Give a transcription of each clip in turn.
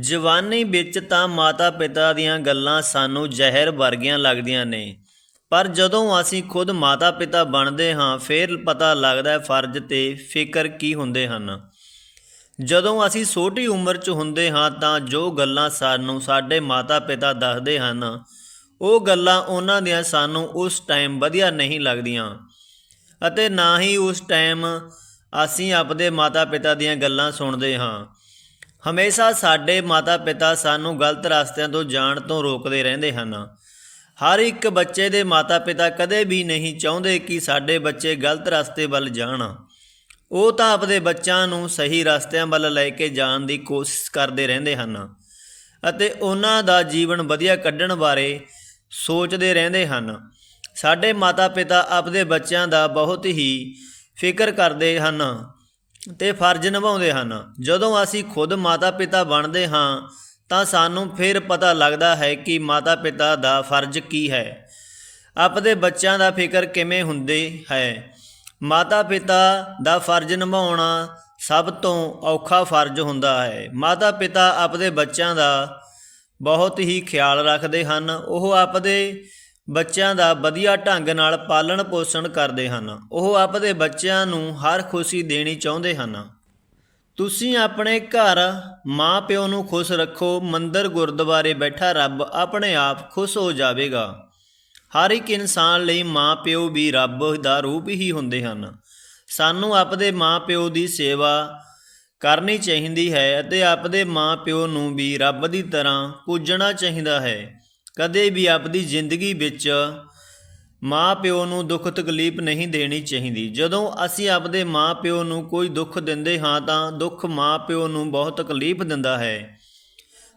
ਜਵਾਨੀ ਵਿੱਚ ਤਾਂ ਮਾਤਾ-ਪਿਤਾ ਦੀਆਂ ਗੱਲਾਂ ਸਾਨੂੰ ਜ਼ਹਿਰ ਵਰਗੀਆਂ ਲੱਗਦੀਆਂ ਨੇ। ਪਰ ਜਦੋਂ ਅਸੀਂ ਖੁਦ ਮਾਤਾ-ਪਿਤਾ ਬਣਦੇ ਹਾਂ, ਫਿਰ ਪਤਾ ਲੱਗਦਾ ਹੈ ਫਰਜ਼ ਤੇ ਫਿਕਰ ਕੀ ਹੁੰਦੇ ਹਨ। ਜਦੋਂ ਅਸੀਂ ਛੋਟੀ ਉਮਰ 'ਚ ਹੁੰਦੇ ਹਾਂ, ਤਾਂ ਜੋ ਗੱਲਾਂ ਸਾਨੂੰ ਸਾਡੇ ਮਾਤਾ-ਪਿਤਾ ਦੱਸਦੇ ਹਨ, ਉਹ ਗੱਲਾਂ ਉਹਨਾਂ ਦੀਆਂ ਸਾਨੂੰ ਉਸ ਟਾਈਮ ਵਧੀਆ ਨਹੀਂ ਲੱਗਦੀਆਂ। ਅਤੇ ਨਾ ਹੀ ਉਸ ਟਾਈਮ ਅਸੀਂ ਆਪਦੇ ਮਾਤਾ-ਪਿਤਾ ਦੀਆਂ ਗੱਲਾਂ ਸੁਣਦੇ ਹਾਂ। ਹਮੇਸ਼ਾ ਸਾਡੇ ਮਾਤਾ-ਪਿਤਾ ਸਾਨੂੰ ਗਲਤ ਰਸਤਿਆਂ ਤੋਂ ਜਾਣ ਤੋਂ ਰੋਕਦੇ ਰਹਿੰਦੇ ਹਨ। ਹਰ ਇੱਕ ਬੱਚੇ ਦੇ ਮਾਤਾ-ਪਿਤਾ ਕਦੇ ਵੀ ਨਹੀਂ ਚਾਹੁੰਦੇ ਕਿ ਸਾਡੇ ਬੱਚੇ ਗਲਤ ਰਸਤੇ ਵੱਲ ਜਾਣ। ਉਹ ਤਾਂ ਆਪਦੇ ਬੱਚਿਆਂ ਨੂੰ ਸਹੀ ਰਸਤਿਆਂ ਵੱਲ ਲੈ ਕੇ ਜਾਣ ਦੀ ਕੋਸ਼ਿਸ਼ ਕਰਦੇ ਰਹਿੰਦੇ ਹਨ ਅਤੇ ਉਹਨਾਂ ਦਾ ਜੀਵਨ ਵਧੀਆ ਕੱਢਣ ਬਾਰੇ ਸੋਚਦੇ ਰਹਿੰਦੇ ਹਨ। ਸਾਡੇ ਮਾਤਾ-ਪਿਤਾ ਆਪਦੇ ਬੱਚਿਆਂ ਦਾ ਬਹੁਤ ਹੀ ਫਿਕਰ ਕਰਦੇ ਹਨ। ਤੇ ਫਰਜ਼ ਨਿਭਾਉਂਦੇ ਹਨ। ਜਦੋਂ ਅਸੀਂ ਖੁਦ ਮਾਤਾ-ਪਿਤਾ ਬਣਦੇ ਹਾਂ, ਤਾਂ ਸਾਨੂੰ ਫਿਰ ਪਤਾ ਲੱਗਦਾ ਹੈ ਕਿ ਮਾਤਾ-ਪਿਤਾ ਦਾ ਫਰਜ਼ ਕੀ ਹੈ। ਆਪਦੇ ਬੱਚਿਆਂ ਦਾ ਫਿਕਰ ਕਿਵੇਂ ਹੁੰਦੇ ਹੈ? ਮਾਤਾ-ਪਿਤਾ ਦਾ ਫਰਜ਼ ਨਿਭਾਉਣਾ ਸਭ ਤੋਂ ਔਖਾ ਫਰਜ਼ ਹੁੰਦਾ ਹੈ। ਮਾਤਾ-ਪਿਤਾ ਆਪਦੇ ਬੱਚਿਆਂ ਦਾ ਬਹੁਤ ਹੀ ਖਿਆਲ ਰੱਖਦੇ ਹਨ। ਉਹ ਆਪਦੇ ਬੱਚਿਆਂ ਦਾ ਵਧੀਆ ਢੰਗ ਨਾਲ ਪਾਲਣ ਪੋਸ਼ਣ ਕਰਦੇ ਹਨ। ਉਹ ਆਪਦੇ ਬੱਚਿਆਂ ਨੂੰ ਹਰ ਖੁਸ਼ੀ ਦੇਣੀ ਚਾਹੁੰਦੇ ਹਨ। ਤੁਸੀਂ ਆਪਣੇ ਘਰ ਮਾਂ ਪਿਓ ਨੂੰ ਖੁਸ਼ ਰੱਖੋ, ਮੰਦਰ ਗੁਰਦੁਆਰੇ ਬੈਠਾ ਰੱਬ ਆਪਣੇ ਆਪ ਖੁਸ਼ ਹੋ ਜਾਵੇਗਾ। ਹਰ ਇੱਕ ਇਨਸਾਨ ਲਈ ਮਾਂ ਪਿਓ ਵੀ ਰੱਬ ਦਾ ਰੂਪ ਹੀ ਹੁੰਦੇ ਹਨ। ਸਾਨੂੰ ਆਪਦੇ ਮਾਂ ਪਿਓ ਦੀ ਸੇਵਾ ਕਰਨੀ ਚਾਹੀਦੀ ਹੈ ਅਤੇ ਆਪਦੇ ਮਾਂ ਪਿਓ ਨੂੰ ਵੀ ਰੱਬ ਦੀ ਤਰ੍ਹਾਂ ਪੂਜਣਾ ਚਾਹੀਦਾ ਹੈ। ਕਦੇ ਵੀ ਆਪਦੀ ਜ਼ਿੰਦਗੀ ਵਿੱਚ ਮਾਂ ਪਿਓ ਨੂੰ ਦੁੱਖ ਤਕਲੀਫ ਨਹੀਂ ਦੇਣੀ ਚਾਹੀਦੀ। ਜਦੋਂ ਅਸੀਂ ਆਪਦੇ ਮਾਂ ਪਿਓ ਨੂੰ ਕੋਈ ਦੁੱਖ ਦਿੰਦੇ ਹਾਂ ਤਾਂ ਦੁੱਖ ਮਾਂ ਪਿਓ ਨੂੰ ਬਹੁਤ ਤਕਲੀਫ ਦਿੰਦਾ ਹੈ।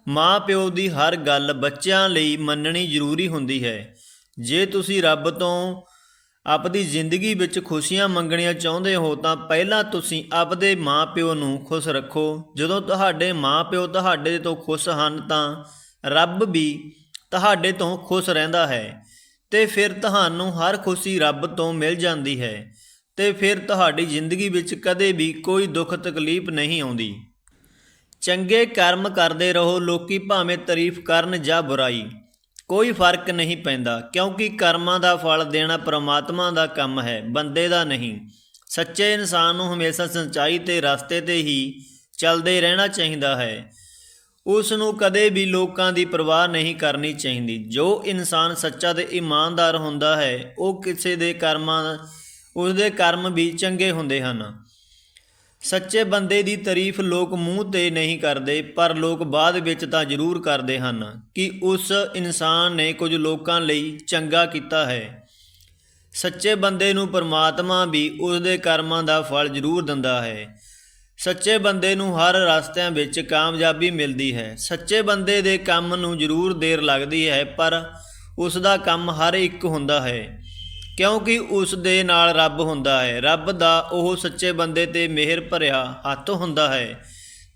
ਮਾਂ ਪਿਓ ਦੀ ਹਰ ਗੱਲ ਬੱਚਿਆਂ ਲਈ ਮੰਨਣੀ ਜ਼ਰੂਰੀ ਹੁੰਦੀ ਹੈ। ਜੇ ਤੁਸੀਂ ਰੱਬ ਤੋਂ ਆਪਦੀ ਜ਼ਿੰਦਗੀ ਵਿੱਚ ਖੁਸ਼ੀਆਂ ਮੰਗਣੀਆਂ ਚਾਹੁੰਦੇ ਹੋ ਤਾਂ ਪਹਿਲਾਂ ਤੁਸੀਂ ਆਪਦੇ ਮਾਂ ਪਿਓ ਨੂੰ ਖੁਸ਼ ਰੱਖੋ। ਜਦੋਂ ਤੁਹਾਡੇ ਮਾਂ ਪਿਓ ਤੁਹਾਡੇ ਤੋਂ ਖੁਸ਼ ਹਨ ਤਾਂ ਰੱਬ ਵੀ ਤੁਹਾਡੇ ਤੋਂ ਖੁਸ਼ ਰਹਿੰਦਾ ਹੈ ਤੇ ਫਿਰ ਤੁਹਾਨੂੰ ਹਰ ਖੁਸ਼ੀ ਰੱਬ ਤੋਂ ਮਿਲ ਜਾਂਦੀ ਹੈ ਤੇ ਫਿਰ ਤੁਹਾਡੀ ਜ਼ਿੰਦਗੀ ਵਿੱਚ ਕਦੇ ਵੀ ਕੋਈ ਦੁੱਖ ਤਕਲੀਫ ਨਹੀਂ ਆਉਂਦੀ। ਚੰਗੇ ਕਰਮ ਕਰਦੇ ਰਹੋ, ਲੋਕੀ ਭਾਵੇਂ ਤਾਰੀਫ ਕਰਨ ਜਾਂ ਬੁਰਾਈ। ਕੋਈ ਫ਼ਰਕ ਨਹੀਂ ਪੈਂਦਾ, ਕਿਉਂਕਿ ਕਰਮਾਂ ਦਾ ਫਲ ਦੇਣਾ ਪ੍ਰਮਾਤਮਾ ਦਾ ਕੰਮ ਹੈ, ਬੰਦੇ ਦਾ ਨਹੀਂ। ਸੱਚੇ ਇਨਸਾਨ ਨੂੰ ਹਮੇਸ਼ਾ ਸੱਚਾਈ ਤੇ ਰਸਤੇ ਤੇ ਹੀ ਚੱਲਦੇ ਰਹਿਣਾ ਚਾਹੀਦਾ ਹੈ। ਉਸ ਨੂੰ ਕਦੇ ਵੀ ਲੋਕਾਂ ਦੀ ਪਰਵਾਹ ਨਹੀਂ ਕਰਨੀ ਚਾਹੀਦੀ। ਜੋ ਇਨਸਾਨ ਸੱਚਾ ਤੇ ਇਮਾਨਦਾਰ ਹੁੰਦਾ ਹੈ, ਉਹ ਕਿਸੇ ਦੇ ਕਰਮਾਂ ਉਸ ਦੇ ਕਰਮ ਵੀ ਚੰਗੇ ਹੁੰਦੇ ਹਨ। ਸੱਚੇ ਬੰਦੇ ਦੀ ਤਾਰੀਫ ਲੋਕ ਮੂੰਹ ਤੇ ਨਹੀਂ ਕਰਦੇ, ਪਰ ਲੋਕ ਬਾਅਦ ਵਿੱਚ ਤਾਂ ਜ਼ਰੂਰ ਕਰਦੇ ਹਨ ਕਿ ਉਸ ਇਨਸਾਨ ਨੇ ਕੁਝ ਲੋਕਾਂ ਲਈ ਚੰਗਾ ਕੀਤਾ ਹੈ। ਸੱਚੇ ਬੰਦੇ ਨੂੰ ਪਰਮਾਤਮਾ ਵੀ ਉਸ ਦੇ ਕਰਮਾਂ ਦਾ ਫਲ ਜ਼ਰੂਰ ਦਿੰਦਾ ਹੈ। ਸੱਚੇ ਬੰਦੇ ਨੂੰ ਹਰ ਰਸਤਿਆਂ ਵਿੱਚ ਕਾਮਯਾਬੀ ਮਿਲਦੀ ਹੈ। ਸੱਚੇ ਬੰਦੇ ਦੇ ਕੰਮ ਨੂੰ ਜ਼ਰੂਰ ਦੇਰ ਲੱਗਦੀ ਹੈ, ਪਰ ਉਸ ਦਾ ਕੰਮ ਹਰ ਇੱਕ ਹੁੰਦਾ ਹੈ, ਕਿਉਂਕਿ ਉਸ ਦੇ ਨਾਲ ਰੱਬ ਹੁੰਦਾ ਹੈ। ਰੱਬ ਦਾ ਉਹ ਸੱਚੇ ਬੰਦੇ ਤੇ ਮਿਹਰ ਭਰਿਆ ਹੱਥ ਹੁੰਦਾ ਹੈ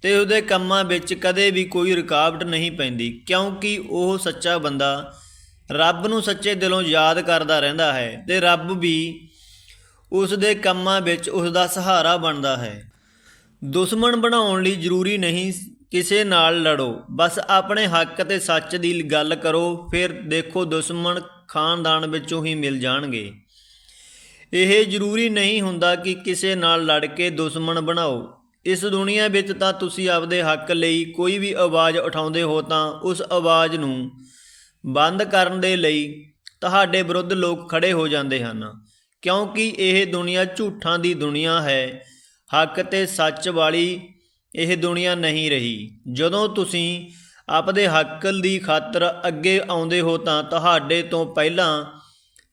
ਤੇ ਉਹਦੇ ਕੰਮਾਂ ਵਿੱਚ ਕਦੇ ਵੀ ਕੋਈ ਰੁਕਾਵਟ ਨਹੀਂ ਪੈਂਦੀ, ਕਿਉਂਕਿ ਉਹ ਸੱਚਾ ਬੰਦਾ ਰੱਬ ਨੂੰ ਸੱਚੇ ਦਿਲੋਂ ਯਾਦ ਕਰਦਾ ਰਹਿੰਦਾ ਹੈ ਤੇ ਰੱਬ ਵੀ ਉਸ ਦੇ ਕੰਮਾਂ ਵਿੱਚ ਉਸ ਦਾ ਸਹਾਰਾ ਬਣਦਾ ਹੈ। ਦੁਸ਼ਮਣ ਬਣਾਉਣ ਲਈ ਜ਼ਰੂਰੀ ਨਹੀਂ ਕਿਸੇ ਨਾਲ ਲੜੋ। ਬਸ ਆਪਣੇ ਹੱਕ ਤੇ ਸੱਚ ਦੀ ਗੱਲ ਕਰੋ, ਫਿਰ ਦੇਖੋ ਦੁਸ਼ਮਣ ਖਾਨਦਾਨ ਵਿੱਚੋਂ ਹੀ ਮਿਲ ਜਾਣਗੇ। ਇਹ ਜ਼ਰੂਰੀ ਨਹੀਂ ਹੁੰਦਾ ਕਿ ਕਿਸੇ ਨਾਲ ਲੜ ਕੇ ਦੁਸ਼ਮਣ ਬਣਾਓ। ਇਸ ਦੁਨੀਆ ਵਿੱਚ ਤਾਂ ਤੁਸੀਂ ਆਪਦੇ ਹੱਕ ਲਈ ਕੋਈ ਵੀ ਆਵਾਜ਼ ਉਠਾਉਂਦੇ ਹੋ ਤਾਂ ਉਸ ਆਵਾਜ਼ ਨੂੰ ਬੰਦ ਕਰਨ ਦੇ ਲਈ ਤੁਹਾਡੇ ਵਿਰੁੱਧ ਲੋਕ ਖੜੇ ਹੋ ਜਾਂਦੇ ਹਨ। ਕਿਉਂਕਿ ਇਹ ਦੁਨੀਆ ਝੂਠਾਂ ਦੀ ਦੁਨੀਆ ਹੈ। ਹੱਕ ਤੇ ਸੱਚ ਵਾਲੀ ਇਹ ਦੁਨੀਆ ਨਹੀਂ ਰਹੀ। ਜਦੋਂ ਤੁਸੀਂ ਆਪਦੇ ਹੱਕ ਦੀ ਖਾਤਰ ਅੱਗੇ ਆਉਂਦੇ ਹੋ ਤਾਂ ਤੁਹਾਡੇ ਤੋਂ ਪਹਿਲਾਂ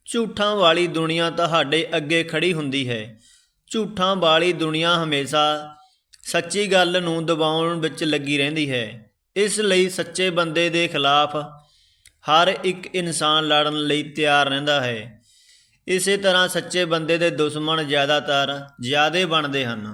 ਝੂਠਾਂ ਵਾਲੀ ਦੁਨੀਆ ਤੁਹਾਡੇ ਅੱਗੇ ਖੜੀ ਹੁੰਦੀ ਹੈ। ਝੂਠਾਂ ਵਾਲੀ ਦੁਨੀਆ ਹਮੇਸ਼ਾ ਸੱਚੀ ਗੱਲ ਨੂੰ ਦਬਾਉਣ ਵਿੱਚ ਲੱਗੀ ਰਹਿੰਦੀ ਹੈ। ਇਸ ਲਈ ਸੱਚੇ ਬੰਦੇ ਦੇ ਖਿਲਾਫ ਹਰ ਇੱਕ ਇਨਸਾਨ ਲੜਨ ਲਈ ਤਿਆਰ ਰਹਿੰਦਾ ਹੈ। ਇਸੇ ਤਰ੍ਹਾਂ ਸੱਚੇ ਬੰਦੇ ਦੇ ਦੁਸ਼ਮਣ ਜ਼ਿਆਦਾਤਰ ਜ਼ਿਆਦੇ ਬਣਦੇ ਹਨ।